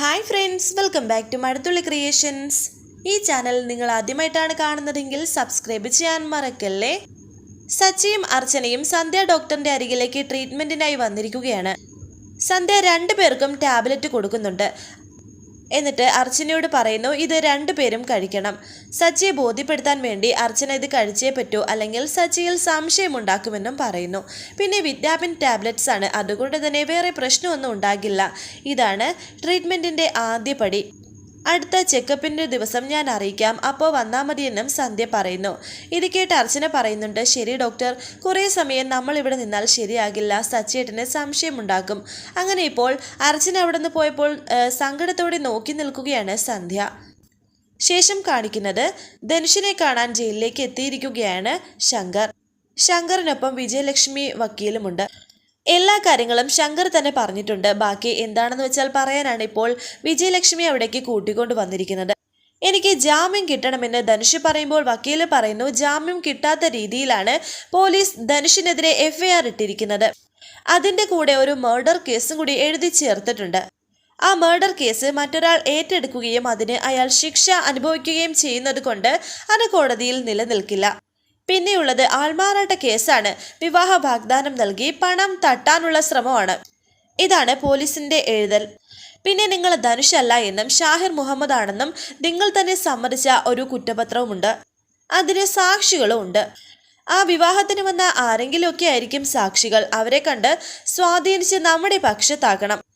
Hi friends welcome back to Mazhathulli creations. ഈ channel നിങ്ങൾ ആദ്യമായിട്ടാണ് കാണുന്നതെങ്കിൽ സബ്സ്ക്രൈബ് ചെയ്യാൻ മറക്കല്ലേ? സച്ചിയും അർച്ചനയും സന്ധ്യ ഡോക്ടറിന്റെ അരികിലേക്ക് ട്രീറ്റ്മെന്റിനായി വന്നിരിക്കുകയാണ്. സന്ധ്യ രണ്ടു പേർക്കും ടാബ്ലറ്റ് കൊടുക്കുന്നുണ്ട്. എന്നിട്ട് അർച്ചനയോട് പറയുന്നു ഇത് രണ്ടുപേരും കഴിക്കണം. സച്ചിയെ ബോധ്യപ്പെടുത്താൻ വേണ്ടി അർച്ചന ഇത് കഴിച്ചേ പറ്റൂ അല്ലെങ്കിൽ സച്ചിയിൽ സംശയമുണ്ടാക്കുമെന്നും പറയുന്നു. പിന്നെ വിദ്യാപിൻ ടാബ്ലറ്റ്സ് ആണ്. അതുകൊണ്ട് തന്നെ വേറെ പ്രശ്നമൊന്നും ഉണ്ടാകില്ല. ഇതാണ് ട്രീറ്റ്മെന്റിന്റെ ആദ്യ പടി അടുത്ത ചെക്കപ്പിന്റെ ദിവസം ഞാൻ അറിയിക്കാം. അപ്പോൾ വന്നാൽ മതിയെന്നും സന്ധ്യ പറയുന്നു. ഇത് കേട്ട് അർച്ചന പറയുന്നുണ്ട് ശരി ഡോക്ടർ കുറേ സമയം നമ്മൾ ഇവിടെ നിന്നാൽ ശരിയാകില്ല. സച്ചേട്ടന് സംശയമുണ്ടാക്കും അങ്ങനെ ഇപ്പോൾ അർച്ചന അവിടെ നിന്ന് പോയപ്പോൾ സങ്കടത്തോടെ നോക്കി നിൽക്കുകയാണ് സന്ധ്യ. ശേഷം കാണിക്കുന്നത് ധനുഷിനെ കാണാൻ ജയിലിലേക്ക് എത്തിയിരിക്കുകയാണ് ശങ്കർ. ശങ്കറിനൊപ്പം വിജയലക്ഷ്മി വക്കീലുമുണ്ട്. എല്ലാ കാര്യങ്ങളും ശങ്കർ തന്നെ പറഞ്ഞിട്ടുണ്ട്. ബാക്കി എന്താണെന്ന് വെച്ചാൽ പറയാനാണ് ഇപ്പോൾ വിജയലക്ഷ്മി അവിടേക്ക് കൂട്ടിക്കൊണ്ട് വന്നിരിക്കുന്നത്. എനിക്ക് ജാമ്യം കിട്ടണമെന്ന് ധനുഷ് പറയുമ്പോൾ വക്കീൽ പറയുന്നു ജാമ്യം കിട്ടാത്ത രീതിയിലാണ് പോലീസ് ധനുഷിനെതിരെ എഫ്ഐആർ ഇട്ടിരിക്കുന്നത്. അതിന്റെ കൂടെ ഒരു മർഡർ കേസും കൂടി എഴുതി ചേർത്തിട്ടുണ്ട്. ആ മർഡർ കേസ് മറ്റൊരാൾ ഏറ്റെടുക്കുകയും അതിന് അയാൾ ശിക്ഷ അനുഭവിക്കുകയും ചെയ്യുന്നത് കൊണ്ട് അത് കോടതിയിൽ നിലനിൽക്കില്ല. പിന്നെയുള്ളത് ആൾമാറാട്ട കേസാണ്. വിവാഹ വാഗ്ദാനം നൽകി പണം തട്ടാനുള്ള ശ്രമമാണ്. ഇതാണ് പോലീസിന്റെ എഴുതൽ. പിന്നെ നിങ്ങൾ ധനുഷല്ല എന്നും ഷാഹിർ മുഹമ്മദ് ആണെന്നും നിങ്ങൾ തന്നെ സമ്മതിച്ച ഒരു കുറ്റപത്രവുമുണ്ട്. അതിന് സാക്ഷികളും ഉണ്ട്. ആ വിവാഹത്തിന് വന്ന ആരെങ്കിലുമൊക്കെ ആയിരിക്കും സാക്ഷികൾ. അവരെ കണ്ട് സ്വാധീനിച്ച് നമ്മുടെ പക്ഷത്താക്കണം.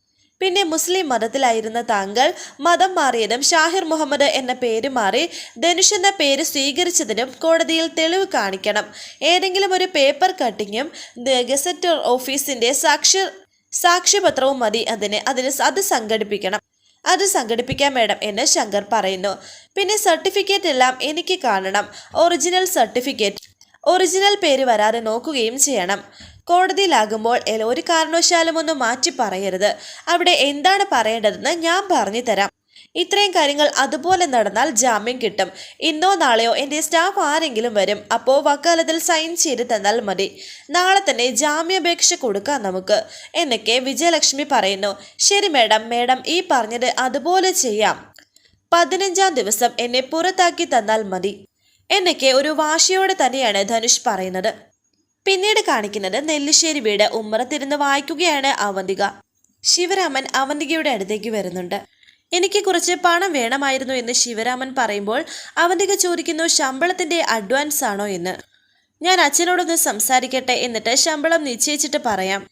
പിന്നെ മുസ്ലിം മതത്തിലായിരുന്ന താങ്കൾ മതം മാറിയതും ഷാഹിർ മുഹമ്മദ് എന്ന പേര് മാറി ധനുഷ് എന്ന പേര് സ്വീകരിച്ചതിനും കോടതിയിൽ തെളിവ് കാണിക്കണം. ഏതെങ്കിലും ഒരു പേപ്പർ കട്ടിങ്ങും ഗസറ്റ് ഓഫീസിന്റെ സാക്ഷ്യ സാക്ഷ്യപത്രവും മതി അതിന്. അതിന് അത് സംഘടിപ്പിക്കണം. അത് സംഘടിപ്പിക്കാൻ മേഡം എന്ന് ശങ്കർ പറയുന്നു. പിന്നെ സർട്ടിഫിക്കറ്റ് എല്ലാം എനിക്ക് കാണണം. ഒറിജിനൽ സർട്ടിഫിക്കറ്റ് ഒറിജിനൽ പേര് വരാതെ നോക്കുകയും ചെയ്യണം. കോടതിയിലാകുമ്പോൾ ഒരു കാരണവശാലും ഒന്നും മാറ്റി പറയരുത്. അവിടെ എന്താണ് പറയേണ്ടതെന്ന് ഞാൻ പറഞ്ഞു തരാം. ഇത്രയും കാര്യങ്ങൾ അതുപോലെ നടന്നാൽ ജാമ്യം കിട്ടും. ഇന്നോ നാളെയോ എന്റെ സ്റ്റാഫ് ആരെങ്കിലും വരും. അപ്പോൾ വക്കാലത്തിൽ സൈൻ ചെയ്ത് തന്നാൽ മതി. നാളെ തന്നെ ജാമ്യാപേക്ഷ കൊടുക്കാം നമുക്ക്. എന്നൊക്കെ വിജയലക്ഷ്മി പറയുന്നു. ശരി മേഡം മേഡം ഈ പറഞ്ഞത് അതുപോലെ ചെയ്യാം. പതിനഞ്ചാം ദിവസം എന്നെ പുറത്താക്കി തന്നാൽ മതി. എന്നൊക്കെ ഒരു വാശിയോടെ തന്നെയാണ് ധനുഷ് പറയുന്നത്. പിന്നീട് കാണിക്കുന്നത് നെല്ലിശ്ശേരി വീട് ഉമ്മറത്തിരുന്ന് വായിക്കുകയാണ് അവന്തിക. ശിവരാമൻ അവന്തികയുടെ അടുത്തേക്ക് വരുന്നുണ്ട്. എനിക്ക് കുറച്ച് പണം വേണമായിരുന്നു എന്ന് ശിവരാമൻ പറയുമ്പോൾ അവന്തിക ചോദിക്കുന്നു ശമ്പളത്തിന്റെ അഡ്വാൻസ് ആണോ എന്ന്? ഞാൻ അച്ഛനോടൊന്ന് സംസാരിക്കട്ടെ എന്നിട്ട് ശമ്പളം നിശ്ചയിച്ചിട്ട് പറയാം.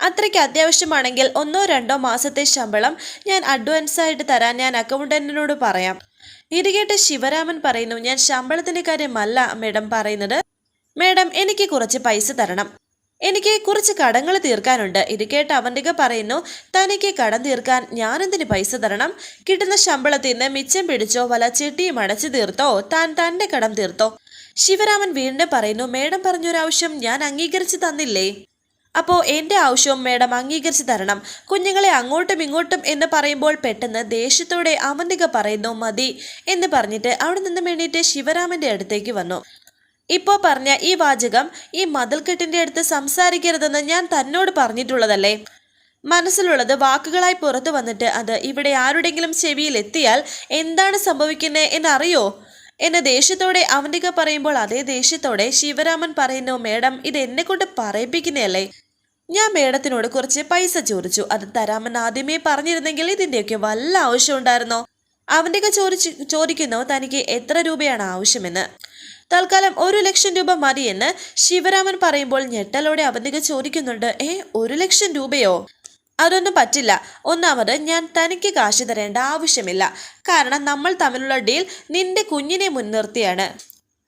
അത്രയ്ക്ക് അത്യാവശ്യമാണെങ്കിൽ ഒന്നോ രണ്ടോ മാസത്തെ ശമ്പളം ഞാൻ അഡ്വാൻസ് ആയിട്ട് തരാൻ ഞാൻ അക്കൗണ്ടന്റിനോട് പറയാം. ഇത് കേട്ട് ശിവരാമൻ പറയുന്നു ഞാൻ ശമ്പളത്തിന്റെ കാര്യമല്ല മേഡം പറയുന്നത്. മേഡം എനിക്ക് കുറച്ച് പൈസ തരണം. എനിക്ക് കുറച്ച് കടങ്ങൾ തീർക്കാനുണ്ട്. ഇത് കേട്ട് അവന്തിക പറയുന്നു തനിക്ക് കടം തീർക്കാൻ ഞാനെന്തിന് പൈസ തരണം? കിട്ടുന്ന ശമ്പളത്തിൽ നിന്ന് മിച്ചം പിടിച്ചോ വല ചെട്ടിയും അടച്ചു തീർത്തോ താൻ തന്റെ കടം തീർത്തോ? ശിവരാമൻ വീണ്ടും പറയുന്നു മേഡം പറഞ്ഞൊരാവശ്യം ഞാൻ അംഗീകരിച്ചു തന്നില്ലേ? അപ്പോൾ എന്റെ ആവശ്യവും മേഡം അംഗീകരിച്ചു തരണം. കുഞ്ഞുങ്ങളെ അങ്ങോട്ടും ഇങ്ങോട്ടും എന്ന് പറയുമ്പോൾ പെട്ടെന്ന് ദേഷ്യത്തോടെ അവന്തിക പറയുന്നു മതി എന്ന് പറഞ്ഞിട്ട് അവിടെ നിന്ന് വേണ്ടിയിട്ട് ശിവരാമന്റെ അടുത്തേക്ക് വന്നു. ഇപ്പോൾ പറഞ്ഞ ഈ വാചകം ഈ മതിൽക്കെട്ടിന്റെ അടുത്ത് സംസാരിക്കരുതെന്ന് ഞാൻ തന്നോട് പറഞ്ഞിട്ടുള്ളതല്ലേ? മനസ്സിലുള്ളത് വാക്കുകളായി പുറത്തു വന്നിട്ട് അത് ഇവിടെ ആരുടെങ്കിലും ചെവിയിൽ എത്തിയാൽ എന്താണ് സംഭവിക്കുന്നത് എന്നറിയോ? എന്നെ ദേഷ്യത്തോടെ അവന്തിക പറയുമ്പോൾ അതേ ദേഷ്യത്തോടെ ശിവരാമൻ പറയുന്നു മേഡം ഇത് എന്നെ കൊണ്ട് പറയിപ്പിക്കുന്നതല്ലേ? ഞാൻ മേഡത്തിനോട് കുറച്ച് പൈസ ചോദിച്ചു. അത് തരാമെന്ന് ആദ്യമേ പറഞ്ഞിരുന്നെങ്കിൽ ഇതിന്റെയൊക്കെ വല്ല ആവശ്യം ഉണ്ടായിരുന്നോ? ചോദിച്ചു ചോദിക്കുന്നു തനിക്ക് എത്ര രൂപയാണ് ആവശ്യമെന്ന്? തൽക്കാലം ഒരു ലക്ഷം രൂപ മതിയെന്ന് ശിവരാമൻ പറയുമ്പോൾ ഞെട്ടലോടെ അവന്തിക ചോദിക്കുന്നുണ്ട് ഏ ഒരു ലക്ഷം രൂപയോ? അതൊന്നും പറ്റില്ല. ഒന്നാമത് ഞാൻ തനിക്ക് കാശ് തരേണ്ട ആവശ്യമില്ല. കാരണം നമ്മൾ തമ്മിലുള്ള ഡീൽ നിന്റെ കുഞ്ഞിനെ മുൻനിർത്തിയാണ്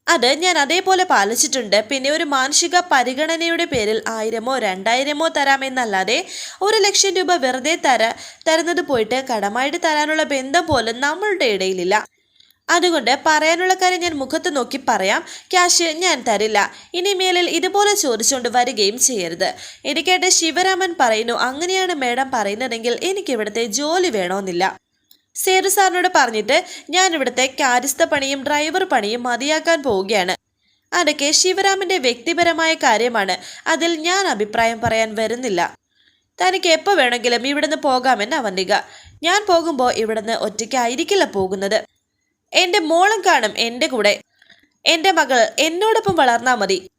അത് ഞാൻ അതേപോലെ പാലിച്ചിട്ടുണ്ട്. പിന്നെ ഒരു മാനസിക പരിഗണനയുടെ പേരിൽ ആയിരമോ രണ്ടായിരമോ തരാമെന്നല്ലാതെ ഒരു ലക്ഷം രൂപ വെറുതെ തര തരുന്നത് പോയിട്ട് കടമായിട്ട് തരാനുള്ള ബന്ധം പോലും നമ്മളുടെ ഇടയിലില്ല. അതുകൊണ്ട് പറയാനുള്ള കാര്യം ഞാൻ മുഖത്ത് നോക്കി പറയാം. ക്യാഷ് ഞാൻ തരില്ല. ഇനി മേലിൽ ഇതുപോലെ ചോദിച്ചുകൊണ്ട് വരികയും ചെയ്യരുത്. എനിക്കേട്ട് ശിവരാമൻ പറയുന്നു അങ്ങനെയാണ് മേഡം പറയുന്നതെങ്കിൽ എനിക്ക് ഇവിടുത്തെ ജോലി വേണമെന്നില്ല സേതു സാറിനോട് പറഞ്ഞിട്ട് ഞാൻ ഇവിടുത്തെ കാര്യസ്ഥ പണിയും ഡ്രൈവർ പണിയും മതിയാക്കാൻ പോവുകയാണ്. അതൊക്കെ ശിവരാമന്റെ വ്യക്തിപരമായ കാര്യമാണ്. അതിൽ ഞാൻ അഭിപ്രായം പറയാൻ വരുന്നില്ല. തനിക്ക് എപ്പോൾ വേണമെങ്കിലും ഇവിടുന്ന് പോകാമെന്ന് അവന്തിക ഞാൻ പോകുമ്പോൾ ഇവിടുന്ന് ഒറ്റയ്ക്കായിരിക്കില്ല പോകുന്നത്. എന്റെ മോളും കാണും എന്റെ കൂടെ. എന്റെ മകൾ എന്നോടൊപ്പം വളർന്നാൽ മതി.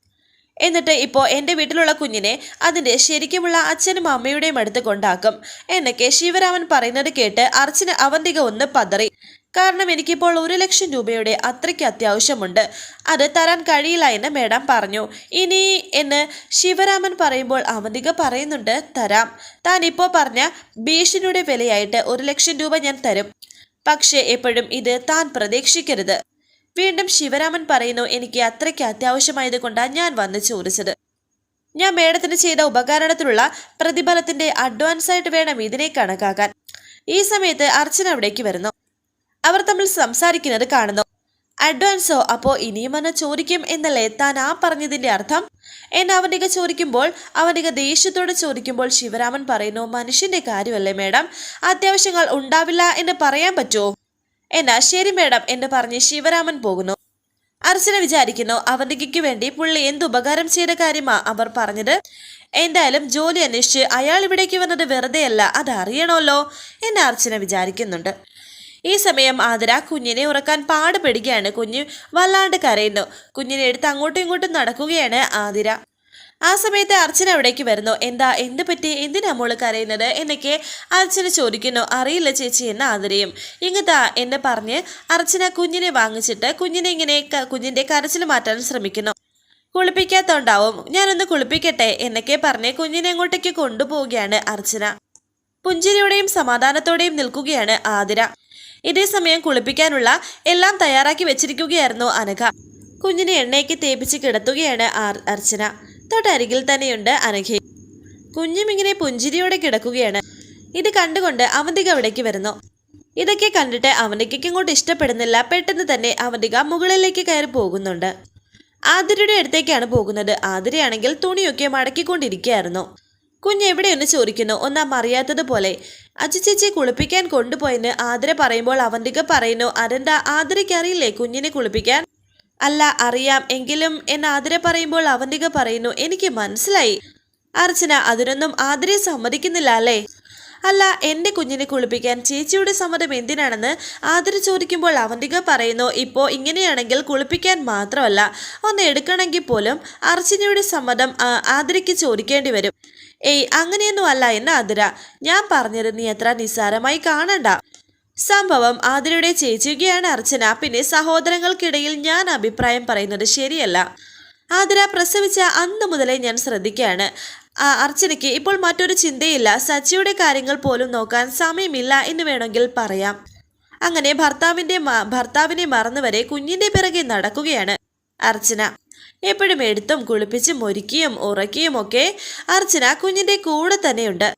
എന്നിട്ട് ഇപ്പോൾ എന്റെ വീട്ടിലുള്ള കുഞ്ഞിനെ അതിന്റെ ശരിക്കുമുള്ള അച്ഛനും അമ്മയുടെയും അടുത്ത് കൊണ്ടാക്കും. എന്നൊക്കെ ശിവരാമൻ പറയുന്നത് കേട്ട് അർച്ചന അവന്തിക ഒന്ന് പതറി. കാരണം എനിക്കിപ്പോൾ ഒരു ലക്ഷം രൂപയുടെ അത്രയ്ക്ക് അത്യാവശ്യമുണ്ട്. അത് തരാൻ കഴിയില്ല എന്ന് മേഡം പറഞ്ഞു. ഇനി എന്ന് ശിവരാമൻ പറയുമ്പോൾ അവന്തിക പറയുന്നുണ്ട് തരാം. താൻ ഇപ്പോൾ പറഞ്ഞ ഭീഷണിയുടെ വിലയായിട്ട് ഒരു ലക്ഷം രൂപ ഞാൻ തരും. പക്ഷേ എപ്പോഴും ഇത് താൻ പ്രതീക്ഷിക്കരുത്. വീണ്ടും ശിവരാമൻ പറയുന്നു എനിക്ക് അത്രയ്ക്ക് അത്യാവശ്യമായത് കൊണ്ടാണ് ഞാൻ വന്ന് ചോദിച്ചത്. ഞാൻ മേഡത്തിന് ചെയ്ത ഉപകാരണത്തിലുള്ള പ്രതിഫലത്തിന്റെ അഡ്വാൻസ് ആയിട്ട് വേണം ഇതിനെ കണക്കാക്കാൻ. ഈ സമയത്ത് അർച്ചന അവിടേക്ക് വരുന്നു. അവർ തമ്മിൽ സംസാരിക്കുന്നത് കാണുന്നു. അഡ്വാൻസോ അപ്പോ ഇനിയും വന്ന് ചോദിക്കും എന്നല്ലേ താൻ ആ പറഞ്ഞതിന്റെ അർത്ഥം? എന്നെ അവനിക ചോദിക്കുമ്പോൾ അവനിക ദേഷ്യത്തോടെ ചോദിക്കുമ്പോൾ ശിവരാമൻ പറയുന്നു മനുഷ്യന്റെ കാര്യമല്ലേ മേഡം? അത്യാവശ്യങ്ങൾ ഉണ്ടാവില്ല എന്ന് പറയാൻ പറ്റുമോ? എന്നാ ശരി മേഡം എന്ന് പറഞ്ഞ് ശിവരാമൻ പോകുന്നു. അർച്ചന വിചാരിക്കുന്നു അവന്തികയ്ക്ക് വേണ്ടി പുള്ളി എന്ത് ഉപകാരം ചെയ്ത കാര്യമാ അവർ പറഞ്ഞത്? എന്തായാലും ജോലി അന്വേഷിച്ച് അയാൾ ഇവിടേക്ക് വന്നത് വെറുതെയല്ല അത് അറിയണമല്ലോ എന്ന് അർച്ചന വിചാരിക്കുന്നുണ്ട്. ഈ സമയം ആതിര കുഞ്ഞിനെ ഉറക്കാൻ പാടുപെടുകയാണ്. കുഞ്ഞ് വല്ലാണ്ട് കരയുന്നു. കുഞ്ഞിനെ എടുത്ത് അങ്ങോട്ടും ഇങ്ങോട്ടും നടക്കുകയാണ് ആതിര. ആ സമയത്ത് അർച്ചന അവിടേക്ക് വരുന്നു. എന്താ എന്ത് പറ്റി? എന്തിനാ മോൾ കരയുന്നത്? എന്നൊക്കെ അർച്ചന ചോദിക്കുന്നു. അറിയില്ല ചേച്ചി എന്ന് ആതിരയും. ഇങ്ങത്താ എന്ന് പറഞ്ഞ് അർച്ചന കുഞ്ഞിനെ വാങ്ങിച്ചിട്ട് കുഞ്ഞിനെ ഇങ്ങനെ കുഞ്ഞിന്റെ കരച്ചിൽ മാറ്റാൻ ശ്രമിക്കുന്നു. കുളിപ്പിക്കാത്തോണ്ടാവും. ഞാനൊന്ന് കുളിപ്പിക്കട്ടെ എന്നൊക്കെ പറഞ്ഞ് കുഞ്ഞിനെ അങ്ങോട്ടേക്ക് കൊണ്ടുപോവുകയാണ് അർച്ചന. പുഞ്ചിരിയോടെയും സമാധാനത്തോടെയും നിൽക്കുകയാണ് ആതിര. ഇതേ സമയം കുളിപ്പിക്കാനുള്ള എല്ലാം തയ്യാറാക്കി വെച്ചിരിക്കുകയായിരുന്നു അനഘ. കുഞ്ഞിനെ എണ്ണയ്ക്ക് തേപ്പിച്ച് കിടത്തുകയാണ് അർച്ചന. തൊട്ടരികിൽ തന്നെയുണ്ട് അനഘ. കുഞ്ഞുമിങ്ങനെ പുഞ്ചിരിയോടെ കിടക്കുകയാണ്. ഇത് കണ്ടുകൊണ്ട് അവന്തിക അവിടേക്ക് വരുന്നു. ഇതൊക്കെ കണ്ടിട്ട് അവന്തികയ്ക്ക് ഇങ്ങോട്ട് ഇഷ്ടപ്പെടുന്നില്ല. പെട്ടെന്ന് തന്നെ അവന്തിക മുകളിലേക്ക് കയറി പോകുന്നുണ്ട്. ആതിരയുടെ അടുത്തേക്കാണ് പോകുന്നത്. ആതിരയാണെങ്കിൽ തുണിയൊക്കെ മടക്കിക്കൊണ്ടിരിക്കുകയായിരുന്നു. കുഞ്ഞ് എവിടെയൊന്ന് ചോദിക്കുന്നു. ഒന്നാം അറിയാത്തതുപോലെ. അജി ചേച്ചി കുളിപ്പിക്കാൻ കൊണ്ടുപോയെന്ന് ആതിര പറയുമ്പോൾ അവന്തിക പറയുന്നു അതെന്താ ആതിരയ്ക്ക് കുഞ്ഞിനെ കുളിപ്പിക്കാൻ? അല്ല അറിയാം. എങ്കിലും എന്ന് ആതിര പറയുമ്പോൾ അവന്തിക പറയുന്നു എനിക്ക് മനസ്സിലായി. അർച്ചന അതിനൊന്നും ആതിരെ സമ്മതിക്കുന്നില്ല അല്ലേ? അല്ല എന്റെ കുഞ്ഞിനെ കുളിപ്പിക്കാൻ ചേച്ചിയുടെ സമ്മതം എന്തിനാണെന്ന് ആതിര ചോദിക്കുമ്പോൾ അവന്തിക പറയുന്നു ഇപ്പോൾ ഇങ്ങനെയാണെങ്കിൽ കുളിപ്പിക്കാൻ മാത്രമല്ല ഒന്ന് എടുക്കണമെങ്കിൽ പോലും അർച്ചനയുടെ സമ്മതം ആതിരയ്ക്ക് ചോദിക്കേണ്ടി വരും. ഏയ് അങ്ങനെയൊന്നും അല്ല എന്ന് ആതിര ഞാൻ പറഞ്ഞത് നീ എത്ര നിസ്സാരമായി കാണണ്ട. സംഭവം ആതിരയുടെ ചേച്ചിയുകയാണ് അർച്ചന പിന്നെ സഹോദരങ്ങൾക്കിടയിൽ ഞാൻ അഭിപ്രായം പറയുന്നത് ശരിയല്ല. ആതിര പ്രസവിച്ച അന്ന് മുതലേ ഞാൻ ശ്രദ്ധിക്കുകയാണ്. അർച്ചനയ്ക്ക് ഇപ്പോൾ മറ്റൊരു ചിന്തയില്ല. സച്ചിയുടെ കാര്യങ്ങൾ പോലും നോക്കാൻ സമയമില്ല എന്ന് വേണമെങ്കിൽ പറയാം. അങ്ങനെ ഭർത്താവിന്റെ ഭർത്താവിനെ മറന്നുവരെ കുഞ്ഞിന്റെ പിറകെ നടക്കുകയാണ് അർച്ചന. എപ്പോഴും എടുത്തും കുളിപ്പിച്ചും ഒരുക്കിയും ഉറക്കിയും ഒക്കെ അർച്ചന കുഞ്ഞിന്റെ കൂടെ തന്നെയുണ്ട്.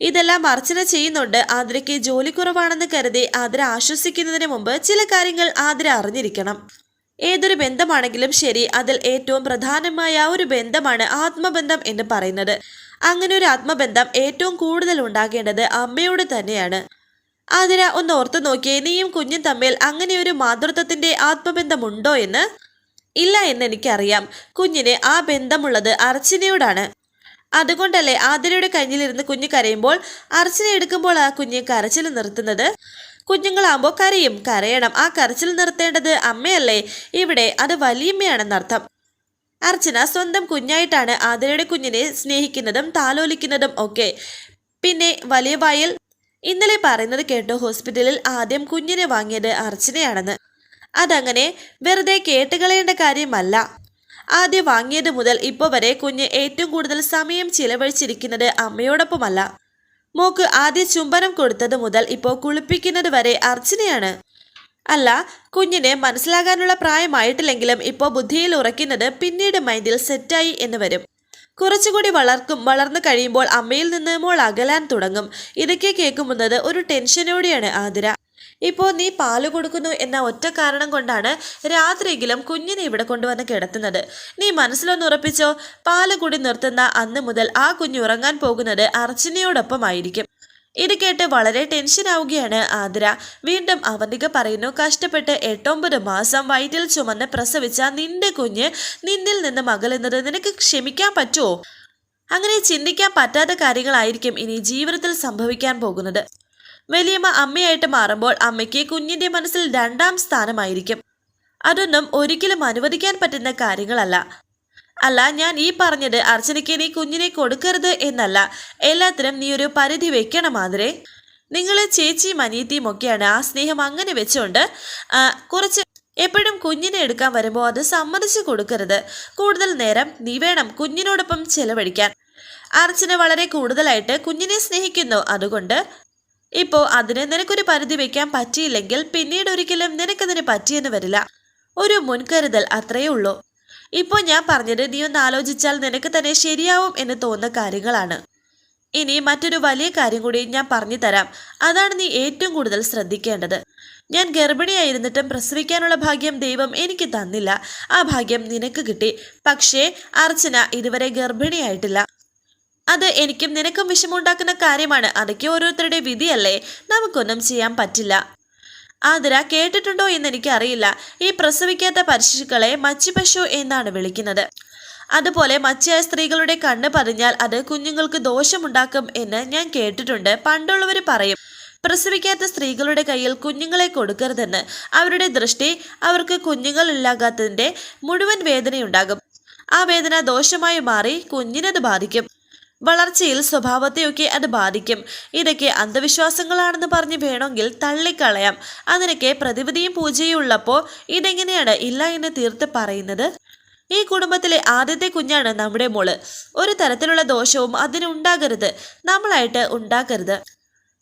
ഇതെല്ലാം അർച്ചന ചെയ്യുന്നുണ്ട്. ആതിരയ്ക്ക് ജോലി കുറവാണെന്ന് കരുതി ആതിര ആശ്വസിക്കുന്നതിന് മുമ്പ് ചില കാര്യങ്ങൾ ആതിര അറിഞ്ഞിരിക്കണം. ഏതൊരു ബന്ധമാണെങ്കിലും ശരി അതിൽ ഏറ്റവും പ്രധാനമായ ഒരു ബന്ധമാണ് ആത്മബന്ധം എന്ന് പറയുന്നത്. അങ്ങനെ ഒരു ആത്മബന്ധം ഏറ്റവും കൂടുതൽ ഉണ്ടാകേണ്ടത് അമ്മയോട് തന്നെയാണ്. അതിന് ഒന്ന് ഓർത്തു നോക്കിയേ നീയും കുഞ്ഞും തമ്മിൽ അങ്ങനെ ഒരു മാതൃത്വത്തിന്റെ ആത്മബന്ധമുണ്ടോ എന്ന്? ഇല്ല എന്ന് എനിക്കറിയാം. കുഞ്ഞിന് ആ ബന്ധമുള്ളത് അർച്ചനയോടാണ്. അതുകൊണ്ടല്ലേ ആതിരയുടെ കഞ്ഞിലിരുന്ന് കുഞ്ഞ് കരയുമ്പോൾ അർച്ചന എടുക്കുമ്പോൾ ആ കുഞ്ഞ് കരച്ചിൽ നിർത്തുന്നത്? കുഞ്ഞുങ്ങളാകുമ്പോൾ കരയും. കരയണം. ആ കരച്ചിൽ നിർത്തേണ്ടത് അമ്മയല്ലേ? ഇവിടെ അത് വലിയമ്മയാണെന്നർത്ഥം അർച്ചന സ്വന്തം കുഞ്ഞായിട്ടാണ് ആതിരയുടെ കുഞ്ഞിനെ സ്നേഹിക്കുന്നതും താലോലിക്കുന്നതും ഒക്കെ. പിന്നെ വലിയ വായിൽ ഇന്നലെ പറയുന്നത് കേട്ടു ഹോസ്പിറ്റലിൽ ആദ്യം കുഞ്ഞിനെ വാങ്ങിയത് അർച്ചനയാണെന്ന്. അതങ്ങനെ വെറുതെ കേട്ടുകളയേണ്ട കാര്യമല്ല. ആദ്യം വാങ്ങിയത് മുതൽ ഇപ്പോൾ വരെ കുഞ്ഞ് ഏറ്റവും കൂടുതൽ സമയം ചിലവഴിച്ചിരിക്കുന്നത് അമ്മയോടൊപ്പമല്ല. മോക്ക് ആദ്യ ചുംബനം കൊടുത്തത് മുതൽ ഇപ്പോൾ കുളിപ്പിക്കുന്നത് വരെ അർച്ചനയാണ്. അല്ല കുഞ്ഞിനെ മനസ്സിലാകാനുള്ള പ്രായമായിട്ടില്ലെങ്കിലും ഇപ്പോൾ ബുദ്ധിയിൽ ഉറയ്ക്കുന്നത് പിന്നീട് മൈൻഡിൽ സെറ്റായി എന്ന് വരും. കുറച്ചുകൂടി വളർക്കും വളർന്നു കഴിയുമ്പോൾ അമ്മയിൽ നിന്ന് മോൾ അകലാൻ തുടങ്ങും. ഇതൊക്കെ കേൾക്കുന്നത് ഒരു ടെൻഷനോടെയാണ് ആതിര. ഇപ്പോൾ നീ പാൽ കൊടുക്കുന്നു എന്ന ഒറ്റ കാരണം കൊണ്ടാണ് രാത്രിയെങ്കിലും കുഞ്ഞിനെ ഇവിടെ കൊണ്ടുവന്ന് കിടത്തുന്നത്. നീ മനസ്സിലൊന്ന് ഉറപ്പിച്ചോ? പാൽ കൂടി നിർത്തുന്ന അന്ന് മുതൽ ആ കുഞ്ഞ് ഉറങ്ങാൻ പോകുന്നത് അർച്ചനയോടൊപ്പമായിരിക്കും. ഇത് കേട്ട് വളരെ ടെൻഷൻ ആവുകയാണ് ആതിര. വീണ്ടും അവന്തിക പറയുന്നു കഷ്ടപ്പെട്ട് എട്ടൊമ്പത് മാസം വയറ്റിൽ ചുമന്ന് പ്രസവിച്ച നിന്റെ കുഞ്ഞ് നിന്നിൽ നിന്ന് മകളുന്നത് നിനക്ക് ക്ഷമിക്കാൻ പറ്റുമോ അങ്ങനെ ചിന്തിക്കാൻ പറ്റാത്ത കാര്യങ്ങളായിരിക്കും ഇനി ജീവിതത്തിൽ സംഭവിക്കാൻ പോകുന്നത്. വലിയമ്മ അമ്മയായിട്ട് മാറുമ്പോൾ അമ്മയ്ക്ക് കുഞ്ഞിന്റെ മനസ്സിൽ രണ്ടാം സ്ഥാനമായിരിക്കും. അതൊന്നും ഒരിക്കലും അനുവദിക്കാൻ പറ്റുന്ന കാര്യങ്ങളല്ല. അല്ല ഞാൻ ഈ പറഞ്ഞത് അർച്ചനയ്ക്ക് നീ കുഞ്ഞിനെ കൊടുക്കരുത് എന്നല്ല. എല്ലാത്തിനും നീ ഒരു പരിധി വെക്കണം മാതിരെ നിങ്ങൾ ചേച്ചിയും അനിയത്തിയും ഒക്കെയാണ് ആ സ്നേഹം അങ്ങനെ വെച്ചുകൊണ്ട് കുറച്ച് എപ്പോഴും കുഞ്ഞിനെ എടുക്കാൻ വരുമ്പോൾ അത് സമ്മതിച്ചു കൊടുക്കരുത്. കൂടുതൽ നേരം നീ വേണം കുഞ്ഞിനോടൊപ്പം ചെലവഴിക്കാൻ. അർച്ചന വളരെ കൂടുതലായിട്ട് കുഞ്ഞിനെ സ്നേഹിക്കുന്നു. അതുകൊണ്ട് ഇപ്പോൾ അതിന് നിനക്കൊരു പരിധി വെക്കാൻ പറ്റിയില്ലെങ്കിൽ പിന്നീട് ഒരിക്കലും നിനക്കതിന് പറ്റിയെന്ന് വരില്ല. ഒരു മുൻകരുതൽ അത്രയേ ഉള്ളൂ. ഇപ്പോൾ ഞാൻ പറഞ്ഞത് നീ ഒന്ന് ആലോചിച്ചാൽ നിനക്ക് തന്നെ ശരിയാവും എന്ന് തോന്നുന്ന കാര്യങ്ങളാണ്. ഇനി മറ്റൊരു വലിയ കാര്യം കൂടി ഞാൻ പറഞ്ഞു തരാം. അതാണ് നീ ഏറ്റവും കൂടുതൽ ശ്രദ്ധിക്കേണ്ടത്. ഞാൻ ഗർഭിണിയായിരുന്നിട്ടും പ്രസവിക്കാനുള്ള ഭാഗ്യം ദൈവം എനിക്ക് തന്നില്ല. ആ ഭാഗ്യം നിനക്ക് കിട്ടി. പക്ഷേ അർച്ചന ഇതുവരെ ഗർഭിണിയായിട്ടില്ല. അത് എനിക്കും നിനക്കും വിഷമമുണ്ടാക്കുന്ന കാര്യമാണ്. അതൊക്കെ ഓരോരുത്തരുടെ വിധിയല്ലേ. നമുക്കൊന്നും ചെയ്യാൻ പറ്റില്ല. ആതിര കേട്ടിട്ടുണ്ടോ എന്ന് എനിക്കറിയില്ല. ഈ പ്രസവിക്കാത്ത പശുക്കളെ മച്ചിപ്പശു എന്നാണ് വിളിക്കുന്നത്. അതുപോലെ മച്ചിയായ സ്ത്രീകളുടെ കണ്ണ് പതിഞ്ഞാൽ അത് കുഞ്ഞുങ്ങൾക്ക് ദോഷമുണ്ടാക്കും എന്ന് ഞാൻ കേട്ടിട്ടുണ്ട്. പണ്ടുള്ളവർ പറയും പ്രസവിക്കാത്ത സ്ത്രീകളുടെ കയ്യിൽ കുഞ്ഞുങ്ങളെ കൊടുക്കരുതെന്ന്. അവരുടെ ദൃഷ്ടി അവർക്ക് കുഞ്ഞുങ്ങൾ ഇല്ലാകാത്തതിന്റെ മുഴുവൻ വേദനയുണ്ടാകും. ആ വേദന ദോഷമായി മാറി കുഞ്ഞിനത് ബാധിക്കും. വളർച്ചയിൽ സ്വഭാവത്തെയൊക്കെ അത് ബാധിക്കും. ഇതൊക്കെ അന്ധവിശ്വാസങ്ങളാണെന്ന് പറഞ്ഞ് വേണമെങ്കിൽ തള്ളിക്കളയാം. അതിനൊക്കെ പ്രതിവിധിയും പൂജയും ഉള്ളപ്പോൾ ഇതെങ്ങനെയാണ് ഇല്ല എന്ന് തീർത്ത് പറയുന്നത്? ഈ കുടുംബത്തിലെ ആദ്യത്തെ കുഞ്ഞാണ് നമ്മുടെ മോൾ. ഒരു തരത്തിലുള്ള ദോഷവും അതിനുണ്ടാകരുത്. നമ്മളായിട്ട് ഉണ്ടാക്കരുത്.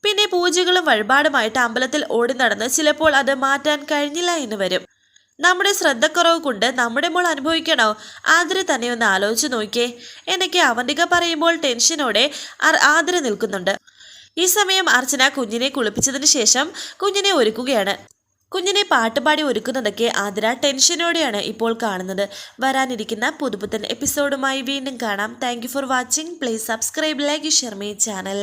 പിന്നെ പൂജകളും വഴിപാടുമായിട്ട് അമ്പലത്തിൽ ഓടി നടന്ന് ചിലപ്പോൾ അത് മാറ്റാൻ കഴിഞ്ഞില്ല എന്ന് വരും. നമ്മുടെ ശ്രദ്ധക്കുറവ് കൊണ്ട് നമ്മുടെ മോൾ അനുഭവിക്കണോ? ആതിര തന്നെ ഒന്ന് ആലോചിച്ച് നോക്കിയേ. എന്നൊക്കെ അവന്തിക പറയുമ്പോൾ ടെൻഷനോടെ ആതിര നിൽക്കുന്നുണ്ട്. ഈ സമയം അർച്ചന കുഞ്ഞിനെ കുളിപ്പിച്ചതിന് ശേഷം കുഞ്ഞിനെ ഒരുക്കുകയാണ്. കുഞ്ഞിനെ പാട്ടുപാടി ഒരുക്കുന്നതൊക്കെ ആതിര ടെൻഷനോടെയാണ് ഇപ്പോൾ കാണുന്നത്. വരാനിരിക്കുന്ന പുതുപുത്തൻ എപ്പിസോഡുമായി വീണ്ടും കാണാം. Thank for watching please subscribe like share my channel